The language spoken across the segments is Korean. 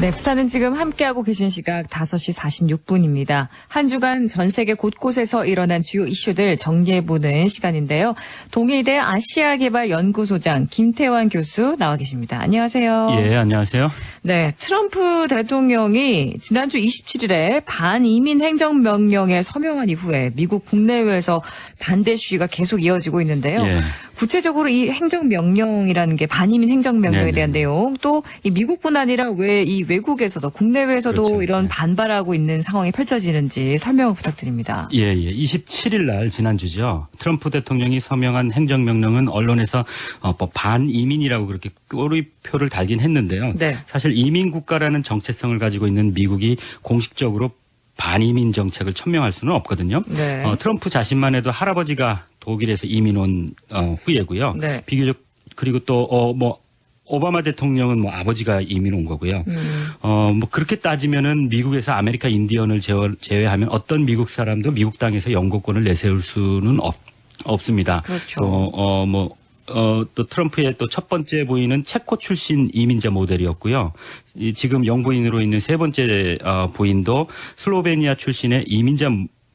네, 부산은 지금 함께하고 계신 시각 5시 46분입니다. 한 주간 전 세계 곳곳에서 일어난 주요 이슈들 정리해보는 시간인데요. 동의대 아시아개발연구소장 김태환 교수 나와 계십니다. 안녕하세요. 예, 안녕하세요. 네, 트럼프 대통령이 지난주 27일에 반이민 행정명령에 서명한 이후에 미국 국내외에서 반대 시위가 계속 이어지고 있는데요. 예. 구체적으로 이 행정명령이라는 게 반이민 행정명령에 네네. 대한 내용, 또 이 미국뿐 아니라 왜 이 외국에서도 국내외에서도 그렇죠. 이런 네. 반발하고 있는 상황이 펼쳐지는지 설명 부탁드립니다. 예, 예. 27일 날 지난주죠. 트럼프 대통령이 서명한 행정명령은 언론에서 어, 뭐 반이민이라고 그렇게 꼬리표를 달긴 했는데요. 네. 사실 이민 국가라는 정체성을 가지고 있는 미국이 공식적으로 반이민 정책을 천명할 수는 없거든요. 네. 어, 트럼프 자신만 해도 할아버지가 독일에서 이민 온 어, 후예고요. 네. 비교적 그리고 또어뭐 오바마 대통령은 뭐 아버지가 이민 온 거고요. 음. 어, 뭐, 그렇게 따지면은 미국에서 아메리카 인디언을 제외, 제외하면 어떤 미국 사람도 미국 땅에서 영국권을 내세울 수는 없, 없습니다. 그렇죠. 또, 어, 뭐, 어, 또 트럼프의 또 첫 번째 부인은 체코 출신 이민자 모델이었고요. 이 지금 영부인으로 있는 세 번째 어, 부인도 슬로베니아 출신의 이민자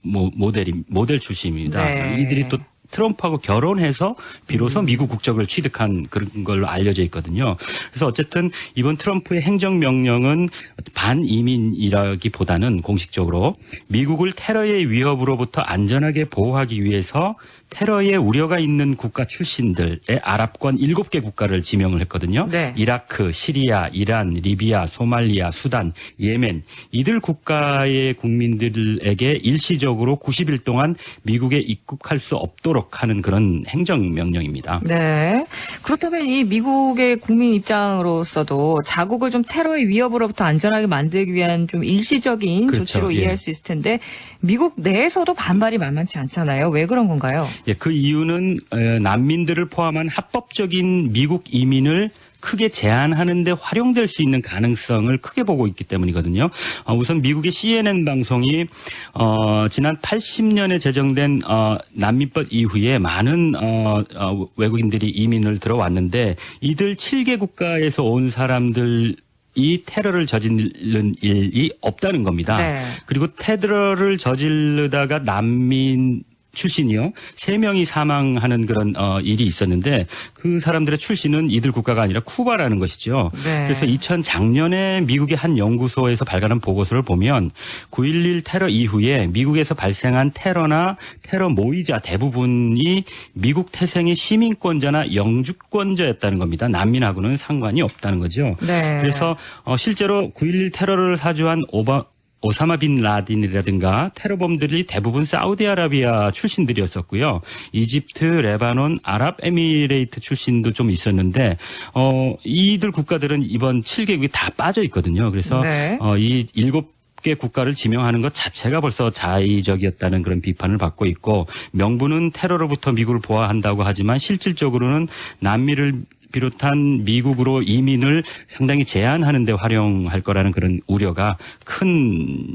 모, 모델이, 모델 출신입니다. 네. 이들이 또 트럼프하고 결혼해서 비로소 미국 국적을 취득한 그런 걸로 알려져 있거든요. 그래서 어쨌든 이번 트럼프의 행정 명령은 반이민이라기보다는 공식적으로 미국을 테러의 위협으로부터 안전하게 보호하기 위해서 테러의 우려가 있는 국가 출신들의 아랍권 7개 국가를 지명을 했거든요. 네. 이라크, 시리아, 이란, 리비아, 소말리아, 수단, 예멘 이들 국가의 국민들에게 일시적으로 90일 동안 미국에 입국할 수 없도록 하는 그런 행정 명령입니다. 네. 그렇다면 이 미국의 국민 입장으로서도 자국을 좀 테러의 위협으로부터 안전하게 만들기 위한 좀 일시적인 그렇죠. 조치로 예. 이해할 수 있을 텐데 미국 내에서도 반발이 만만치 않잖아요. 왜 그런 건가요? 예, 그 이유는 에, 난민들을 포함한 합법적인 미국 이민을 크게 제한하는 데 활용될 수 있는 가능성을 크게 보고 있기 때문이거든요. 어, 우선 미국의 CNN 방송이 어, 지난 80년에 제정된 어, 난민법 이후에 많은 어, 어, 외국인들이 이민을 들어왔는데 이들 7개 국가에서 온 사람들 이 테러를 저지른 일이 없다는 겁니다. 네. 그리고 테러를 저지르다가 난민 출신이요 세 명이 사망하는 그런 어, 일이 있었는데 그 사람들의 출신은 이들 국가가 아니라 쿠바라는 것이죠. 네. 그래서 2000 작년에 미국의 한 연구소에서 발간한 보고서를 보면 9.11 테러 이후에 미국에서 발생한 테러나 테러 모의자 대부분이 미국 태생의 시민권자나 영주권자였다는 겁니다. 난민하고는 상관이 없다는 거죠. 네. 그래서 어, 실제로 9.11 테러를 사주한 오바 오사마 빈 라딘이라든가 테러범들이 대부분 사우디아라비아 출신들이었었고요. 이집트, 레바논, 아랍에미레이트 출신도 좀 있었는데 어 이들 국가들은 이번 7개국이 다 빠져 있거든요. 그래서 네. 어, 이 일곱 개 국가를 지명하는 것 자체가 벌써 자의적이었다는 그런 비판을 받고 있고 명분은 테러로부터 미국을 보호한다고 하지만 실질적으로는 난미를 비롯한 미국으로 이민을 상당히 제한하는 데 활용할 거라는 그런 우려가 큰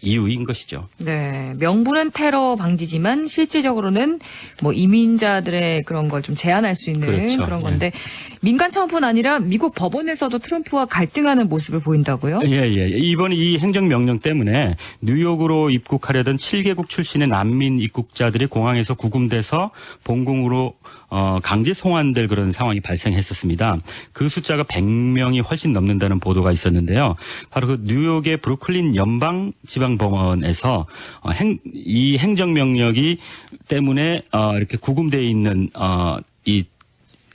이유인 것이죠. 네, 명분은 테러 방지지만 실질적으로는 뭐 이민자들의 그런 걸 좀 제한할 수 있는 그렇죠. 그런 건데 민간 차원뿐 아니라 미국 법원에서도 트럼프와 갈등하는 모습을 보인다고요? 예, 예. 이번 이 행정명령 때문에 뉴욕으로 입국하려던 7개국 출신의 난민 입국자들이 공항에서 구금돼서 본국으로 어, 강제 송환될 그런 상황이 발생했었습니다. 그 숫자가 100명이 훨씬 넘는다는 보도가 있었는데요. 바로 그 뉴욕의 브루클린 연방 지방 법원에서 어, 행, 이 행정명령이 때문에 어, 이렇게 구금되어 있는 어, 이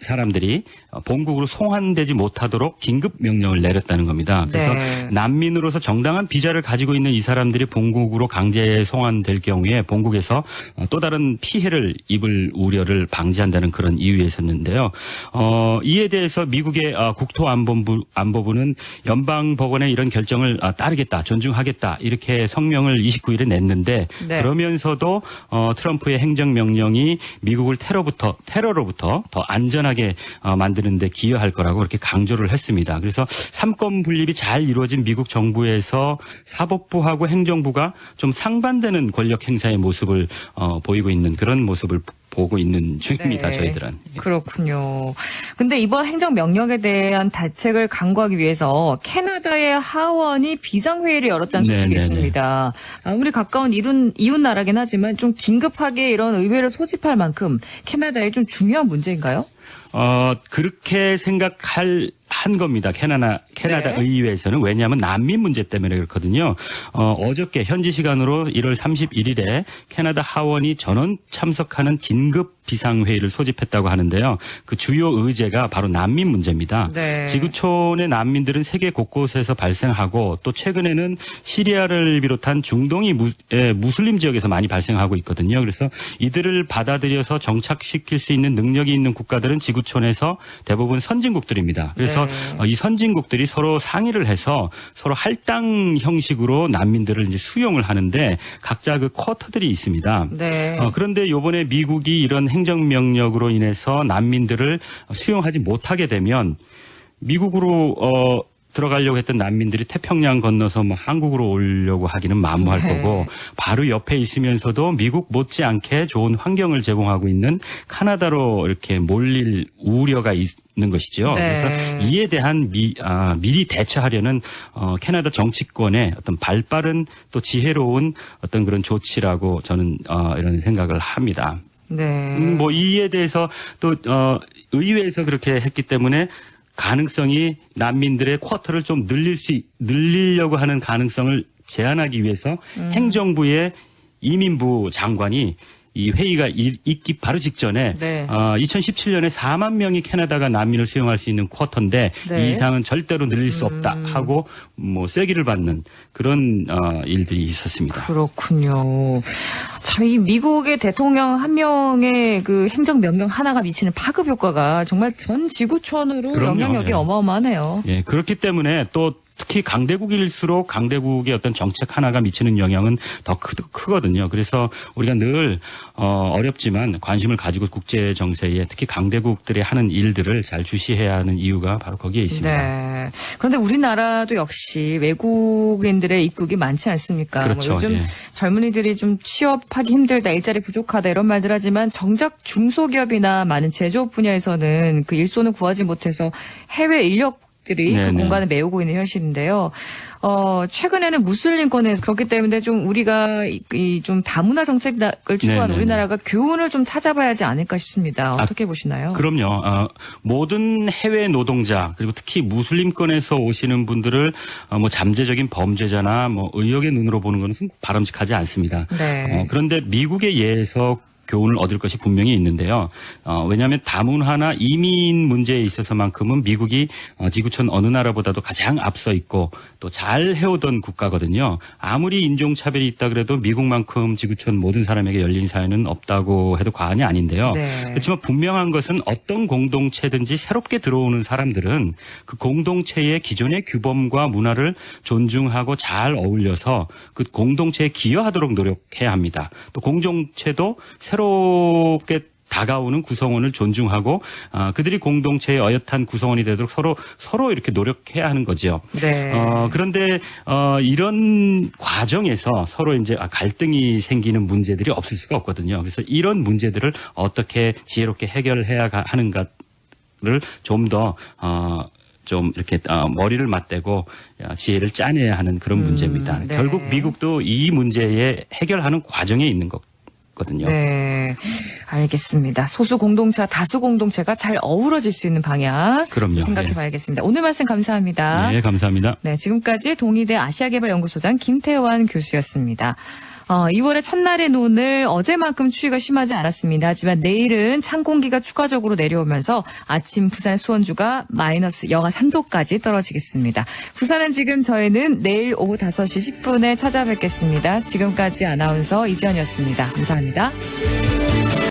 사람들이 본국으로 송환되지 못하도록 긴급 명령을 내렸다는 겁니다. 그래서 네. 난민으로서 정당한 비자를 가지고 있는 이 사람들이 본국으로 강제 송환될 경우에 본국에서 어, 또 다른 피해를 입을 우려를 방지한다는 그런 이유에 있었는데요. 어, 이에 대해서 미국의 어, 국토안보부 안보부는 연방법원의 이런 결정을 아, 따르겠다, 존중하겠다 이렇게 성명을 29일에 냈는데 네. 그러면서도 어, 트럼프의 행정명령이 미국을 테러부터 테러로부터 더 안전하게 어, 만드는 데 기여할 거라고 그렇게 강조를 했습니다. 그래서 삼권 분립이 잘 이루어진 미국 정부에서 사법부하고 행정부가 좀 상반되는 권력 행사의 모습을 어, 보이고 있는 그런 모습을 보고 있는 중입니다. 네. 저희들은. 그렇군요. 근데 이번 행정 명령에 대한 대책을 강구하기 위해서 캐나다의 하원이 비상회의를 열었다는 네, 소식이 네, 있습니다. 아무리 가까운 이룬, 이웃 나라긴 하지만 좀 긴급하게 이런 의회를 소집할 만큼 캐나다에 좀 중요한 문제인가요? 어, 그렇게 생각할 한 겁니다. 캐나다 캐나다 네. 의회에서는 왜냐하면 난민 문제 때문에 그렇거든요. 어, 어저께 현지 시간으로 1월 31일에 캐나다 하원이 전원 참석하는 긴급 비상회의를 소집했다고 하는데요. 그 주요 의제가 바로 난민 문제입니다. 네. 지구촌의 난민들은 세계 곳곳에서 발생하고 또 최근에는 시리아를 비롯한 중동이 무, 에, 무슬림 지역에서 많이 발생하고 있거든요. 그래서 이들을 받아들여서 정착시킬 수 있는 능력이 있는 국가들은 지구촌에서 대부분 선진국들입니다. 그래서 네. 어, 이 선진국들이 서로 상의를 해서 서로 할당 형식으로 난민들을 이제 수용을 하는데 각자 그 쿼터들이 있습니다. 네. 어, 그런데 요번에 미국이 이런 행정명령으로 인해서 난민들을 수용하지 못하게 되면 미국으로 어, 들어가려고 했던 난민들이 태평양 건너서 뭐 한국으로 오려고 하기는 만무할 네. 거고 바로 옆에 있으면서도 미국 못지않게 좋은 환경을 제공하고 있는 카나다로 이렇게 몰릴 우려가 있는 것이죠. 네. 그래서 이에 대한 미, 아, 미리 대처하려는 어, 캐나다 정치권의 어떤 발빠른 또 지혜로운 어떤 그런 조치라고 저는 어, 이런 생각을 합니다. 네. 음, 뭐 이에 대해서 또 어, 의회에서 그렇게 했기 때문에 가능성이 난민들의 쿼터를 좀 늘릴 수 있- 늘리려고 하는 가능성을 제한하기 위해서 음. 행정부의 이민부 장관이 이 회의가 이- 있기 바로 직전에 네. 어, 2017년에 4만 명이 캐나다가 난민을 수용할 수 있는 쿼터인데 네. 음. 이 이상은 절대로 늘릴 수 없다 하고 뭐 쐐기를 받는 그런 어, 일들이 있었습니다. 그렇군요. 참, 이 미국의 대통령 한 명의 그 행정 명령 하나가 미치는 파급 효과가 정말 전 지구촌으로 그럼요. 영향력이 예. 어마어마하네요. 예, 그렇기 때문에 또 특히 강대국일수록 강대국의 어떤 정책 하나가 미치는 영향은 더 크, 크거든요. 그래서 우리가 늘 어, 어렵지만 관심을 가지고 국제 정세에 특히 강대국들이 하는 일들을 잘 주시해야 하는 이유가 바로 거기에 있습니다. 네. 그런데 우리나라도 역시 외국인들의 입국이 많지 않습니까? 그렇죠. 뭐 요즘 예. 젊은이들이 좀 취업하기 힘들다, 일자리 부족하다 이런 말들 하지만 정작 중소기업이나 많은 제조업 분야에서는 그 일손을 구하지 못해서 해외 인력 들이 그 네네. 공간을 메우고 있는 현실인데요. 어, 최근에는 무슬림권에서 그렇기 때문에 좀 우리가 이 좀 다문화 정책을 추구한 네네네. 우리나라가 교훈을 좀 찾아봐야 하지 않을까 싶습니다. 어떻게 보시나요? 그럼요. 어, 모든 해외 노동자 그리고 특히 무슬림권에서 오시는 분들을 어, 뭐 잠재적인 범죄자나 뭐 의혹의 눈으로 보는 것은 바람직하지 않습니다. 네. 어, 그런데 미국의 예에서 교훈을 얻을 것이 분명히 있는데요. 어, 왜냐하면 다문화나 이민 문제에 있어서만큼은 미국이 어, 지구촌 어느 나라보다도 가장 앞서 있고 또 잘 해오던 국가거든요. 아무리 인종차별이 있다 그래도 미국만큼 지구촌 모든 사람에게 열린 사회는 없다고 해도 과언이 아닌데요. 네. 그렇지만 분명한 것은 어떤 공동체든지 새롭게 들어오는 사람들은 그 공동체의 기존의 규범과 문화를 존중하고 잘 어울려서 그 공동체에 기여하도록 노력해야 합니다. 또 공동체도 새 롭게 다가오는 구성원을 존중하고 아, 그들이 공동체의 어엿한 구성원이 되도록 서로 서로 이렇게 노력해야 하는 거죠. 네. 어, 그런데 어, 이런 과정에서 서로 이제 아, 갈등이 생기는 문제들이 없을 수가 없거든요. 그래서 이런 문제들을 어떻게 지혜롭게 해결해야 가- 하는가를 좀더 어, 좀 이렇게 어, 머리를 맞대고 어, 지혜를 짜내야 하는 그런 문제입니다. 네. 결국 미국도 이 문제에 해결하는 과정에 있는 거 거든요. 네, 알겠습니다. 소수 공동체와 다수 공동체가 잘 어우러질 수 있는 방향 그럼요. 생각해 예. 봐야겠습니다. 오늘 말씀 감사합니다. 네, 감사합니다. 네, 지금까지 동의대 아시아개발연구소장 김태환 교수였습니다. 어, 2월의 첫날의 오늘 어제만큼 추위가 심하지 않았습니다. 하지만 내일은 찬 공기가 추가적으로 내려오면서 아침 부산 수원주가 마이너스 영하 3도까지 떨어지겠습니다. 부산은 지금 저희는 내일 오후 5시 10분에 찾아뵙겠습니다. 지금까지 아나운서 이지연이었습니다. 감사합니다.